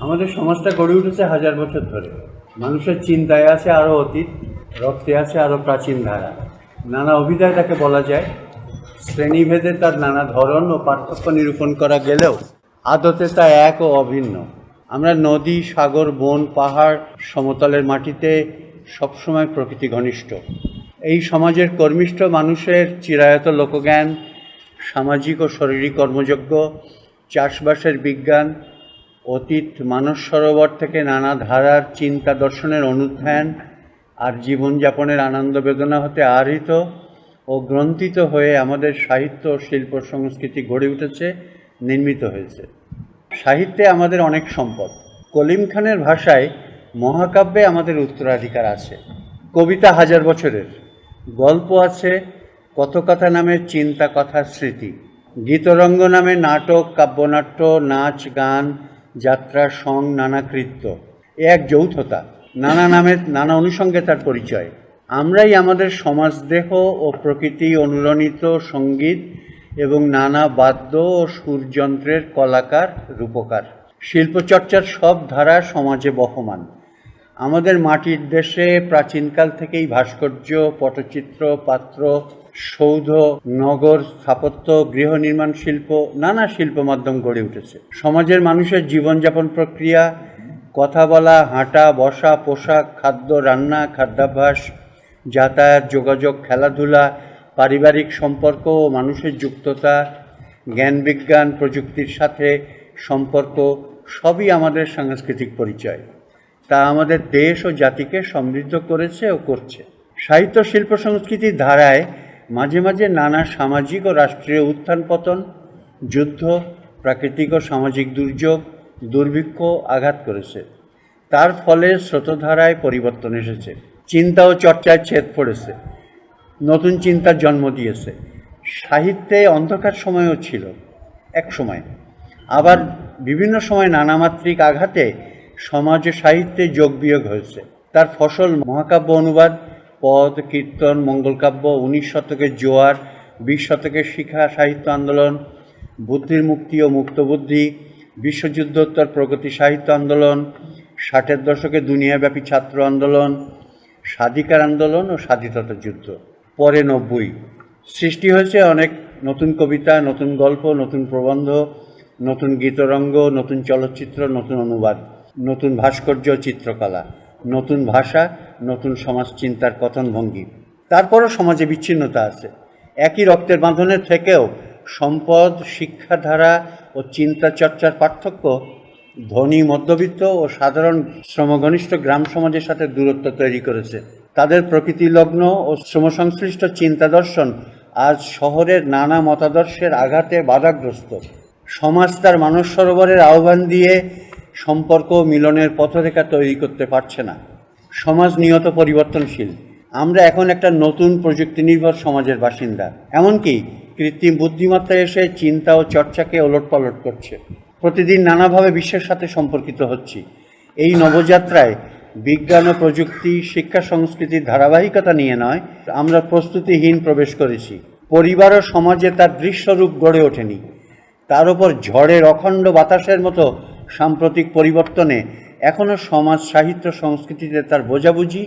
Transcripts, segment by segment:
আমাদের সমাজটা গড়ে উঠেছে হাজার বছর ধরে। মানুষের চিন্তায় আছে আরও অতীত, রক্তে আছে আরও প্রাচীন ধারা। নানা অভিধায় তাকে বলা যায়। শ্রেণীভেদে তার নানা ধরন ও পার্থক্য নিরূপণ করা গেলেও আদতে তা এক ও অভিন্ন। আমরা নদী, সাগর, বন, পাহাড়, সমতলের মাটিতে সবসময় প্রকৃতি ঘনিষ্ঠ। এই সমাজের কর্মিষ্ঠ মানুষের চিরায়ত লোকজ্ঞান, সামাজিক ও শারীরিক কর্মযজ্ঞ, চাষবাসের বিজ্ঞান অতীত মানস সরোবর থেকে নানা ধারার চিন্তা দর্শনের অনুধ্যান আর জীবনযাপনের আনন্দ বেদনা হতে আহৃত ও গ্রন্থিত হয়ে আমাদের সাহিত্য শিল্প সংস্কৃতি গড়ে উঠেছে, নির্মিত হয়েছে। সাহিত্যে আমাদের অনেক সম্পদ। কলিম খানের ভাষায় মহাকাব্যে আমাদের উত্তরাধিকার আছে। কবিতা হাজার বছরের। গল্প আছে কত কথা নামে চিন্তা কথা স্মৃতি। গীতরঙ্গ নামে নাটক, কাব্যনাট্য, নাচ, গান যাত্রা সং নানা কৃত্য এ এক যৌথতা, নানা নামে, নানা অনুষঙ্গে তার পরিচয়। আমরাই আমাদের সমাজদেহ ও প্রকৃতি অনুরণিত সংগীত এবং নানা বাদ্য ও সুরযন্ত্রের কলাকার, রূপকার। শিল্পচর্চার সব ধারা সমাজে বহমান। আমাদের মাটির দেশে প্রাচীনকাল থেকেই ভাস্কর্য, পটচিত্র, পাত্র সৌধ, নগর, স্থাপত্য, গৃহ নির্মাণ শিল্প, নানা শিল্প মাধ্যম গড়ে উঠেছে। সমাজের মানুষের জীবনযাপন প্রক্রিয়া, কথা বলা, হাঁটা, বসা, পোশাক, খাদ্য, রান্না, খাদ্যাভ্যাস, যাতায়াত, যোগাযোগ, খেলাধুলা, পারিবারিক সম্পর্ক ও মানুষের যুক্ততা, জ্ঞান বিজ্ঞান প্রযুক্তির সাথে সম্পর্ক, সবই আমাদের সাংস্কৃতিক পরিচয়। তা আমাদের দেশ ও জাতিকে সমৃদ্ধ করেছে ও করছে। সাহিত্য শিল্প সংস্কৃতির ধারায় মাঝে মাঝে নানা সামাজিক ও রাষ্ট্রীয় উত্থান পতন যুদ্ধ, প্রাকৃতিক ও সামাজিক দুর্যোগ, দুর্ভিক্ষ আঘাত করেছে। তার ফলে স্রোতধারায় পরিবর্তন এসেছে। চিন্তা ও চর্চায় ছেদ পড়েছে। নতুন চিন্তার জন্ম দিয়েছে। সাহিত্যে অন্ধকার সময়ও ছিল। এক সময়। আবার বিভিন্ন সময় নানামাত্রিক আঘাতে সমাজ সাহিত্যে যোগ বিয়োগ হয়েছে। তার ফসল মহাকাব্য অনুবাদ পদ, কীর্তন মঙ্গলকাব্য উনিশ শতকের জোয়ার, বিশ শতকের শিখা, সাহিত্য আন্দোলন, বুদ্ধির মুক্তি ও মুক্তবুদ্ধি বিশ্বযুদ্ধোত্তর প্রগতি সাহিত্য আন্দোলন, ষাটের দশকে দুনিয়াব্যাপী ছাত্র আন্দোলন, স্বাধিকার আন্দোলন ও স্বাধীনতা যুদ্ধ। পরে নব্বই। সৃষ্টি হয়েছে অনেক নতুন কবিতা, নতুন গল্প, নতুন প্রবন্ধ, নতুন গীতরঙ্গ, নতুন চলচ্চিত্র, নতুন অনুবাদ, নতুন ভাস্কর্য চিত্রকলা। নতুন ভাষা, নতুন সমাজ চিন্তার কথনভঙ্গি তারপরও সমাজে বিচ্ছিন্নতা আছে। একই রক্তের বাঁধনে থেকেও সম্পদ, শিক্ষাধারা ও চিন্তা চর্চার পার্থক্য ধনী, মধ্যবিত্ত ও সাধারণ শ্রমঘনিষ্ঠ গ্রাম সমাজের সাথে দূরত্ব তৈরি করেছে। তাদের প্রকৃতি লগ্ন ও শ্রমসংশ্লিষ্ট চিন্তা দর্শন আজ শহরের নানা মতাদর্শের আঘাতে বাধাগ্রস্ত। সমাজ তার মানস সরোবরের আহ্বান দিয়ে সম্পর্ক মিলনের পথরেখা তৈরি করতে পারছে না। সমাজ নিয়ত পরিবর্তনশীল। আমরা এখন একটা নতুন প্রযুক্তি নির্ভর সমাজের বাসিন্দা। এমনকি কৃত্রিম বুদ্ধিমত্তা এসে চিন্তা ও চর্চাকে ওলটপালট করছে। প্রতিদিন নানাভাবে বিশ্বের সাথে সম্পর্কিত হচ্ছি। এই নবযাত্রায় বিজ্ঞান ও প্রযুক্তি, শিক্ষা সংস্কৃতির ধারাবাহিকতা নিয়ে নয়, আমরা প্রস্তুতিহীন প্রবেশ করেছি। পরিবার ও সমাজে তার দৃশ্যরূপ গড়ে ওঠেনি। তার উপর ঝড়ের অখণ্ড বাতাসের মতো সাম্প্রতিক পরিবর্তনে এখনও সমাজ সাহিত্য সংস্কৃতিতে তার বোঝাবুঝি,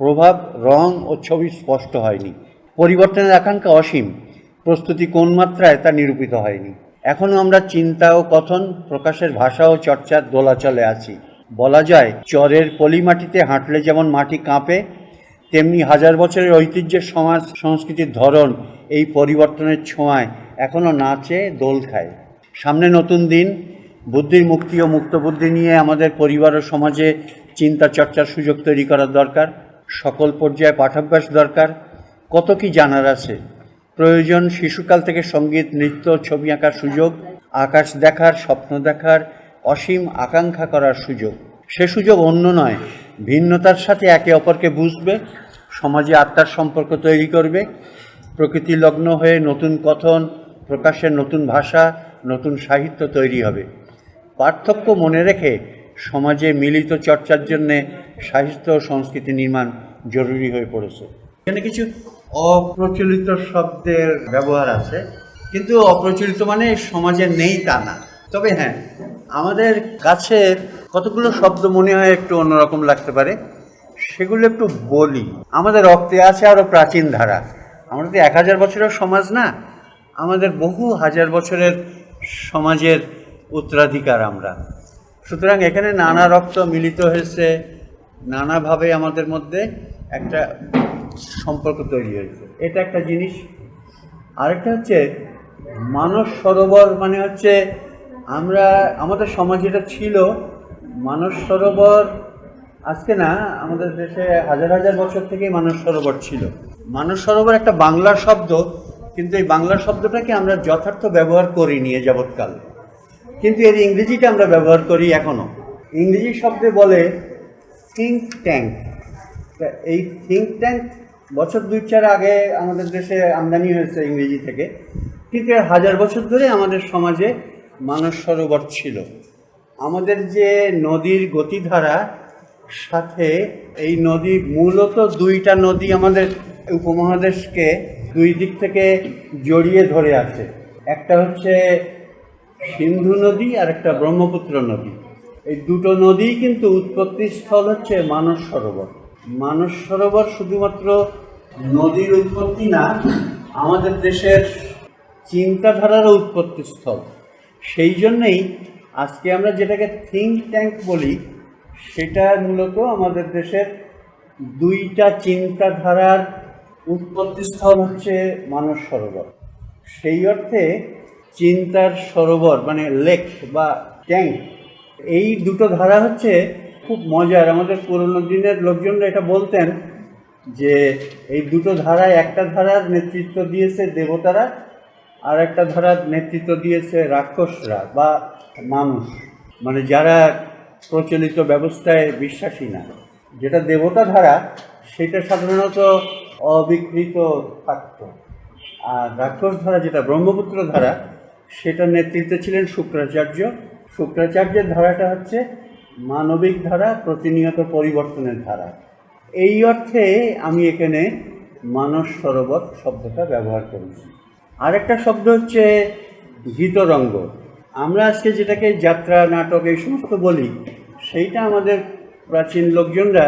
প্রভাব, রং ও ছবি স্পষ্ট হয়নি। পরিবর্তনের আকাঙ্ক্ষা অসীম। প্রস্তুতি কোন মাত্রায় তা নিরূপিত হয়নি। এখনও আমরা চিন্তা ও কথন, প্রকাশের ভাষা ও চর্চার দোলাচলে আছি। বলা যায়, চরের পলিমাটিতে হাঁটলে যেমন মাটি কাঁপে, তেমনি হাজার বছরের ঐতিহ্যের সমাজ সংস্কৃতির ধরন এই পরিবর্তনের ছোঁয়ায় এখনও নাচে, দোল খায়। সামনে নতুন দিন বুদ্ধির মুক্তি ও মুক্তবুদ্ধি নিয়ে আমাদের পরিবার ও সমাজে চিন্তা, চর্চার সুযোগ তৈরি করার দরকার, সকল পর্যায়ে পাঠাভ্যাস দরকার। কত কি জানার আছে? প্রয়োজন শিশুকাল থেকে সংগীত, নৃত্য, ছবি আঁকার সুযোগ, আকাশ দেখার, স্বপ্ন দেখার, অসীম আকাঙ্ক্ষা করার সুযোগ। সে সুযোগ অন্য নয়, ভিন্নতার সাথে একে অপরকে বুঝবে, সমাজে আত্মার সম্পর্ক তৈরি করবে, প্রকৃতি লগ্ন হয়ে নতুন কথন, প্রকাশের নতুন ভাষা, নতুন সাহিত্য তৈরি হবে। পার্থক্য মনে রেখে সমাজে মিলিত চর্চার জন্যে সাহিত্য সংস্কৃতি নির্মাণ জরুরি হয়ে পড়েছে। এখানে কিছু অপ্রচলিত শব্দের ব্যবহার আছে, কিন্তু অপ্রচলিত মানে সমাজে নেই তা না। তবে হ্যাঁ আমাদের কাছে কতগুলো শব্দ মনে হয় একটু অন্যরকম লাগতে পারে, সেগুলো একটু বলি। আমাদের রক্তে আছে আরও প্রাচীন ধারা। আমরা তো এক হাজার বছরের সমাজ না, আমাদের বহু হাজার বছরের সমাজের উত্তরাধিকার আমরা। সুতরাং এখানে নানা রক্ত মিলিত হয়েছে নানাভাবে আমাদের মধ্যে একটা সম্পর্ক তৈরি হয়েছে। এটা একটা জিনিস। আরেকটা হচ্ছে মানস সরোবর মানে হচ্ছে আমরা আমাদের সমাজ যেটা ছিল মানস সরোবর আজকে না আমাদের দেশে হাজার হাজার বছর থেকেই মানস সরোবর ছিল। মানস সরোবর একটা বাংলা শব্দ কিন্তু এই বাংলা শব্দটাকে আমরা যথার্থ ব্যবহার করি নিয়ে যাবৎকাল। কিন্তু এর ইংরেজিটা আমরা ব্যবহার করি এখনও ইংরেজি শব্দে বলে থিঙ্ক ট্যাঙ্ক এই থিঙ্ক ট্যাঙ্ক বছর দুই চার আগে আমাদের দেশে আমদানি হয়েছে ইংরেজি থেকে, কিন্তু হাজার বছর ধরে আমাদের সমাজে মানস সরোবর ছিল। আমাদের যে নদীর গতিধারা, সাথে এই নদী মূলত দুইটা নদী আমাদের উপমহাদেশকে দুই দিক থেকে জড়িয়ে ধরে আছে। একটা হচ্ছে সিন্ধু নদী আর একটা ব্রহ্মপুত্র নদী। এই দুটো নদী কিন্তু উৎপত্তি স্থল হচ্ছে মানস সরোবর। মানস সরোবর শুধুমাত্র নদীর উৎপত্তি না, আমাদের দেশের চিন্তাধারারও উৎপত্তি স্থল সেই জন্যেই আজকে আমরা যেটাকে থিঙ্ক ট্যাঙ্ক বলি, সেটা মূলত আমাদের দেশের দুইটা চিন্তাধারার উৎপত্তিস্থল হচ্ছে মানস সরোবর। সেই অর্থে চিন্তার সরোবর মানে লেক বা ট্যাঙ্ক, এই দুটো ধারা হচ্ছে খুব মজার। আমাদের পুরনো দিনের লোকজনরা এটা বলতেন যে এই দুটো ধারায় একটা ধারার নেতৃত্ব দিয়েছে দেবতারা আর একটা ধারার নেতৃত্ব দিয়েছে রাক্ষসরা বা মানুষ মানে যারা প্রচলিত ব্যবস্থায় বিশ্বাসী না। যেটা দেবতা ধারা, সেটা সাধারণত অবিকৃত থাকত। আর রাক্ষস ধারা যেটা, ব্রহ্মপুত্র ধারা সেটার নেতৃত্বে ছিলেন শুক্রাচার্য। শুক্রাচার্যের ধারাটা হচ্ছে মানবিক ধারা, প্রতিনিয়ত পরিবর্তনের ধারা। এই অর্থে আমি এখানে মানস সরোবর শব্দটা ব্যবহার করেছি। আরেকটা শব্দ হচ্ছে গীতরঙ্গ আমরা আজকে যেটাকে যাত্রা, নাটক এই সমস্ত বলি, সেইটা আমাদের প্রাচীন লোকজনরা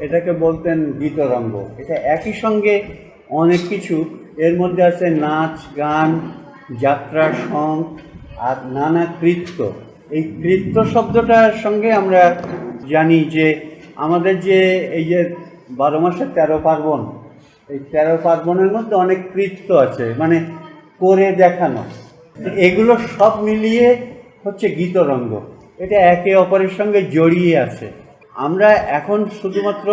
এটাকে বলতেন গীতরঙ্গ এটা একই সঙ্গে অনেক কিছু। এর মধ্যে আছে নাচ, গান যাত্রা সং আর নানা কৃত্য। এই কৃত্য শব্দটার সঙ্গে আমরা জানি যে আমাদের যে এই যে বারো মাসে তেরো পার্বণ, এই তেরো পার্বণের মধ্যে অনেক কৃত্য আছে মানে করে দেখানো। এগুলো সব মিলিয়ে হচ্ছে গীতরঙ্গ। এটা একে অপরের সঙ্গে জড়িয়ে আছে। আমরা এখন শুধুমাত্র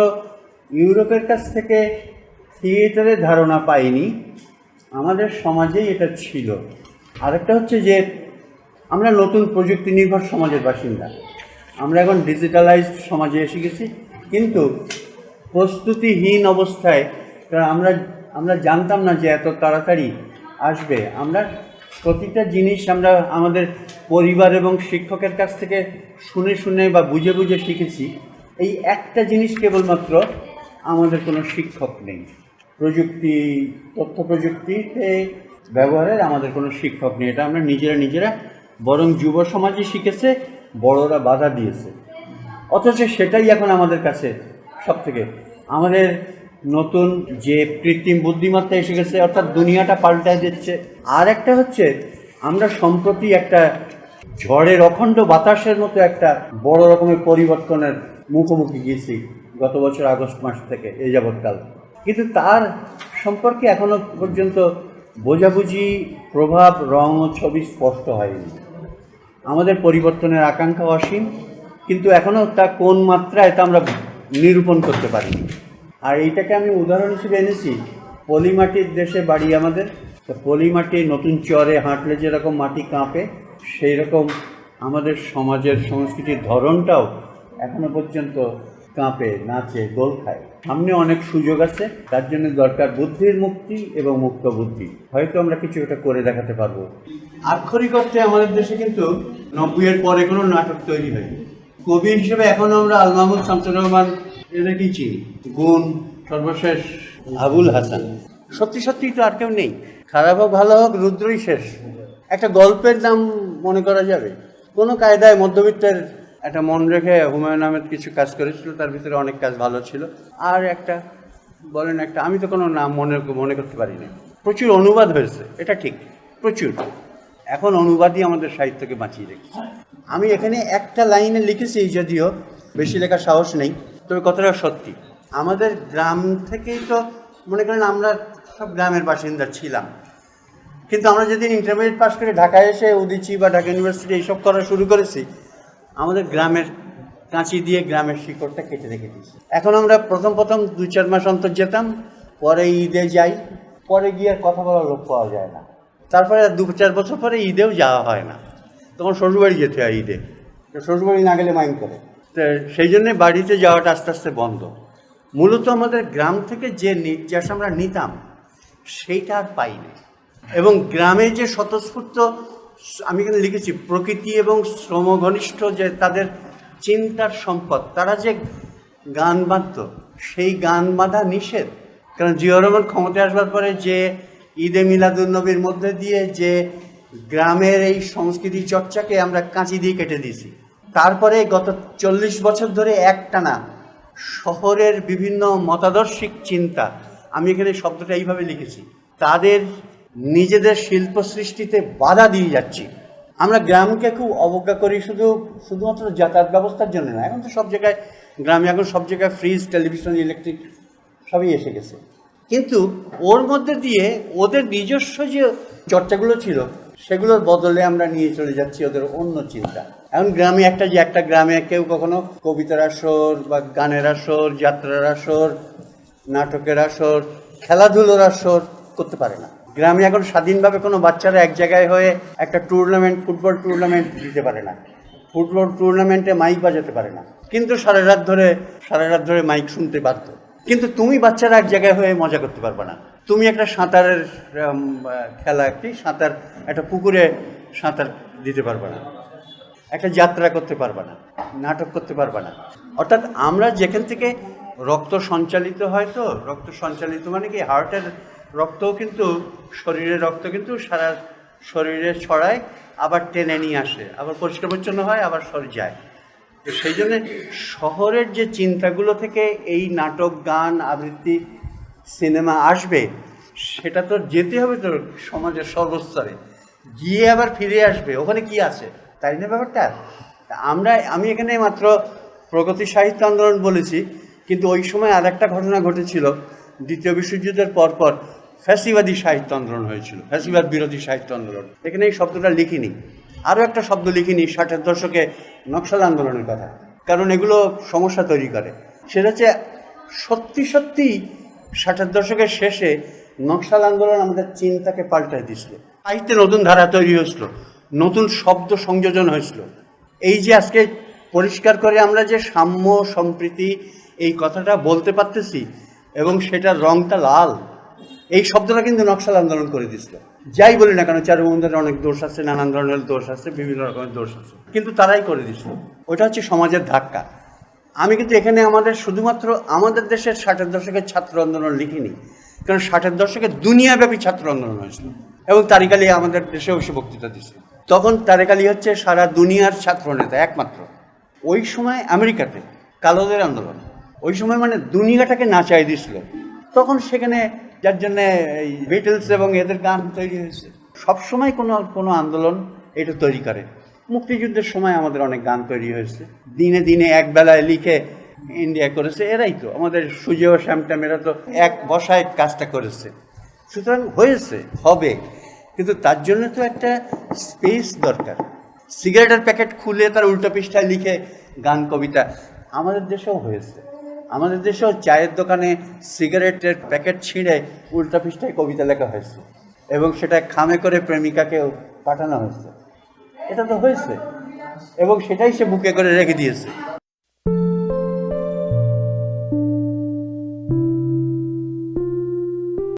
ইউরোপের কাছ থেকে থিয়েটারের ধারণা পাইনি। আমাদের সমাজেই এটা ছিল। আরেকটা হচ্ছে যে, আমরা নতুন প্রযুক্তি নির্ভর সমাজের বাসিন্দা। আমরা এখন ডিজিটালাইজড সমাজে এসে গেছি, কিন্তু প্রস্তুতিহীন অবস্থায় আমরা আমরা জানতাম না যে এত তাড়াতাড়ি আসবে। আমরা প্রতিটা জিনিস আমরা আমাদের পরিবার এবং শিক্ষকের কাছ থেকে শুনে শুনে বা বুঝে বুঝে শিখেছি। এই একটা জিনিস কেবলমাত্র আমাদের কোনো শিক্ষক নেই। প্রযুক্তি তথ্য প্রযুক্তিতে ব্যবহারের আমাদের কোনো শিক্ষক নেই। এটা আমরা নিজেরা নিজেরা বরং যুব সমাজই শিখেছে, বড়রা বাধা দিয়েছে। অথচ সেটাই এখন আমাদের কাছে সব থেকে আমাদের নতুন যে কৃত্রিম বুদ্ধিমত্তা এসে গেছে, অর্থাৎ দুনিয়াটা পাল্টায় দিচ্ছে। আর একটা হচ্ছে, আমরা সম্প্রতি একটা ঝড়ের অখণ্ড বাতাসের মতো একটা বড় রকমের পরিবর্তনের মুখোমুখি গিয়েছি গত বছর আগস্ট মাস থেকে এই যাবৎকাল। কিন্তু তার সম্পর্কে এখনও পর্যন্ত বোঝাবুঝি, প্রভাব, রং ও ছবি স্পষ্ট হয়নি। আমাদের পরিবর্তনের আকাঙ্ক্ষা অসীম, কিন্তু এখনও তা কোন মাত্রায় তা আমরা নিরূপণ করতে পারিনি। আর এইটাকে আমি উদাহরণ হিসেবে এনেছি, পলিমাটির দেশে বাড়ি আমাদের। তো পলিমাটি নতুন চরে হাঁটলে যেরকম মাটি কাঁপে সেই রকম আমাদের সমাজের সংস্কৃতির ধরনটাও এখনও পর্যন্ত কাঁপে, নাচে, দোল খায়। সামনে অনেক সুযোগ আছে, তার জন্য দরকার বুদ্ধির মুক্তি এবং মুক্ত বুদ্ধি। হয়তো আমরা কিছু একটা করে দেখাতে পারব। আক্ষরিক অর্থে আমাদের দেশে কিন্তু নব্বইয়ের পরে কোনো নাটক তৈরি হয়নি। কবি হিসেবে এখনও আমরা আল মাহমুদ শামসুর রহমান এদেরকেই চিনি গুণ সর্বশেষ আবুল হাসান। সত্যি সত্যিই তো আর কেউ নেই। খারাপ হোক, ভালো হোক, রুদ্রই শেষ। একটা গল্পের নাম মনে করা যাবে। কোনো কায়দায় মধ্যবিত্তের একটা মন রেখে হুমায়ুন আহমেদ কিছু কাজ করেছিল, তার ভিতরে অনেক কাজ ভালো ছিল। আর একটা, বলেন একটা, আমি তো কোনো নাম মনে মনে করতে পারি না প্রচুর অনুবাদ হয়েছে, এটা ঠিক, প্রচুর। এখন অনুবাদই আমাদের সাহিত্যকে বাঁচিয়ে রেখেছে। আমি এখানে একটা লাইনে লিখেছি, যদিও বেশি লেখার সাহস নেই, তবে কথাটা সত্যি। আমাদের গ্রাম থেকেই তো, মনে করেন আমরা সব গ্রামের বাসিন্দা ছিলাম। কিন্তু আমরা যেদিন ইন্টারমিডিয়েট পাস করে ঢাকায় এসে উদিচি বা ঢাকা ইউনিভার্সিটি এইসব করা শুরু করেছি আমাদের গ্রামের কাঁচি দিয়ে গ্রামের শিকড়টা কেটে রেখে দিয়েছি। এখন আমরা প্রথম প্রথম দু চার মাস অন্তর যেতাম, পরে ঈদে যাই, পরে গিয়ে আর কথা বলার লোক পাওয়া যায় না। তারপরে দু চার বছর পরে ঈদেও যাওয়া হয় না। তখন শ্বশুরবাড়ি যেতে হয় ঈদে। শ্বশুরবাড়ি না গেলে মাইন্ড করে। তো সেই জন্যে বাড়িতে যাওয়াটা আস্তে আস্তে বন্ধ। মূলত আমাদের গ্রাম থেকে যে নির্যাস আমরা নিতাম, সেইটা আর পাইনি। এবং গ্রামে যে স্বতঃস্ফূর্ত আমি এখানে লিখেছি, প্রকৃতি এবং শ্রমঘনিষ্ঠ যে তাদের চিন্তার সম্পদ, তারা যে গান বাঁধত, সেই গান বাঁধা নিষেধ। কারণ জিয়া রহমান ক্ষমতায় আসবার পরে যে ঈদে মিলাদুন্নবীর মধ্যে দিয়ে যে গ্রামের এই সংস্কৃতি চর্চাকে আমরা কাঁচি দিয়ে কেটে দিয়েছি। তারপরে গত চল্লিশ বছর ধরে একটানা শহরের বিভিন্ন মতাদর্শিক চিন্তা, আমি এখানে শব্দটা এইভাবে লিখেছি। তাদের নিজেদের শিল্প সৃষ্টিতে বাধা দিয়ে যাচ্ছি। আমরা গ্রামকে খুব অবজ্ঞা করি শুধু, শুধুমাত্র যাতায়াত ব্যবস্থার জন্য না, এখন তো সব জায়গায় গ্রামে, এখন সব জায়গায় ফ্রিজ টেলিভিশন ইলেকট্রিক সবই এসে গেছে। কিন্তু ওর মধ্যে দিয়ে ওদের নিজস্ব যে চর্চাগুলো ছিল, সেগুলোর বদলে আমরা নিয়ে চলে যাচ্ছি ওদের অন্য চিন্তা। এখন গ্রামে একটা যে একটা গ্রামে কেউ কখনো কবিতার আসর বা গানের আসর, যাত্রার আসর, নাটকের আসর, খেলাধুলোর আসর করতে পারে না। গ্রামে এখন স্বাধীনভাবে কোনো বাচ্চারা এক জায়গায় হয়ে একটা টুর্নামেন্ট ফুটবল টুর্নামেন্ট দিতে পারে না। ফুটবল টুর্নামেন্টে মাইক বাজাতে পারে না। কিন্তু সারা রাত ধরে, সারা রাত ধরে মাইক শুনতে বাধ্য। কিন্তু তুমি বাচ্চারা এক জায়গায় হয়ে মজা করতে পারবে না। তুমি একটা সাঁতারের খেলা কি? সাঁতার, একটা পুকুরে সাঁতার দিতে পারবে না। একটা যাত্রা করতে পারবে না। নাটক করতে পারবে না। অর্থাৎ আমরা যেখান থেকে রক্ত সঞ্চালিত হয় তো, রক্ত সঞ্চালিত মানে কি? হার্টের রক্তও কিন্তু শরীরের রক্ত কিন্তু সারা শরীরে ছড়ায়, আবার টেনে নিয়ে আসে। আবার পরিষ্কার পরিচ্ছন্ন হয়, আবার সরে যায়। তো সেই জন্য শহরের যে চিন্তাগুলো থেকে এই নাটক, গান, আবৃত্তি, সিনেমা আসবে, সেটা তো যেতে হবে তো সমাজের সর্বস্তরে। গিয়ে আবার ফিরে আসবে, ওখানে কি আছে? তাই না ব্যাপারটা? আমরা, আমি এখানে মাত্র প্রগতি সাহিত্য আন্দোলন বলেছি, কিন্তু ওই সময় আর একটা ঘটনা ঘটেছিল। দ্বিতীয় বিশ্বযুদ্ধের পরপর ফ্যাসিবাদী সাহিত্য আন্দোলন হয়েছিল, ফ্যাসিবাদ বিরোধী সাহিত্য আন্দোলন। এখানে এই শব্দটা লিখিনি। আরও একটা শব্দ লিখিনি, ষাটের দশকে নকশাল আন্দোলনের কথা। কারণ এগুলো সমস্যা তৈরি করে। সেটা হচ্ছে সত্যি সত্যি ষাটের দশকের শেষে নকশাল আন্দোলন আমাদের চিন্তাকে পাল্টায় দিছিল। সাহিত্যে নতুন ধারা তৈরি হয়েছিল, নতুন শব্দ সংযোজন হয়েছিল। এই যে আজকে পরিষ্কার করে আমরা যে সাম্য সম্প্রীতি এই কথাটা বলতে পারতেছি এবং সেটার রংটা লাল। এই শব্দটা কিন্তু নকশাল আন্দোলন করে দিছিল যাই বলি না কেন চারুবন্ধের অনেক দোষ আছে, নানান ধরনের দোষ আছে, বিভিন্ন রকমের দোষ আছে। কিন্তু তারাই করে দিছিল ওটা হচ্ছে সমাজের ধাক্কা। আমি কিন্তু এখানে আমাদের শুধুমাত্র আমাদের দেশের ষাটের দশকের ছাত্র আন্দোলন লিখিনি। কারণ ষাটের দশকে দুনিয়াব্যাপী ছাত্র আন্দোলন হয়েছিল। এবং তারিক আলী আমাদের দেশেও এসে বক্তৃতা দিচ্ছে তখন তারেক আলী হচ্ছে সারা দুনিয়ার ছাত্র নেতা, একমাত্র। ওই সময় আমেরিকাতে কালোদের আন্দোলন। ওই সময় মানে দুনিয়াটাকে নাচাই দিছিল। তখন সেখানে যার জন্য এই বিটলস এবং এদের গান তৈরি হয়েছে। সবসময় কোনো কোনো আন্দোলন এটা তৈরি করে। মুক্তিযুদ্ধের সময় আমাদের অনেক গান তৈরি হয়েছে। দিনে দিনে এক বেলায় লিখে ইন্ডিয়া করেছে। এরাই তো। আমাদের সুজেয় শ্যামটাম এরা তো এক বসায় কাজটা করেছে। সুতরাং হয়েছে, হবে। কিন্তু তার জন্য তো একটা স্পেস দরকার। সিগারেটের প্যাকেট খুলে তার উল্টো পৃষ্ঠায় লিখে গান, কবিতা আমাদের দেশেও হয়েছে। আমাদের দেশেও চায়ের দোকানে সিগারেটের প্যাকেট ছিঁড়ে উল্টা পৃষ্ঠায় কবিতা লেখা হয়েছে এবং সেটা খামে করে প্রেমিকাকেও পাঠানো হয়েছে। এটা তো হয়েছে এবং সেটাই সে বুকে করে রেখে দিয়েছে।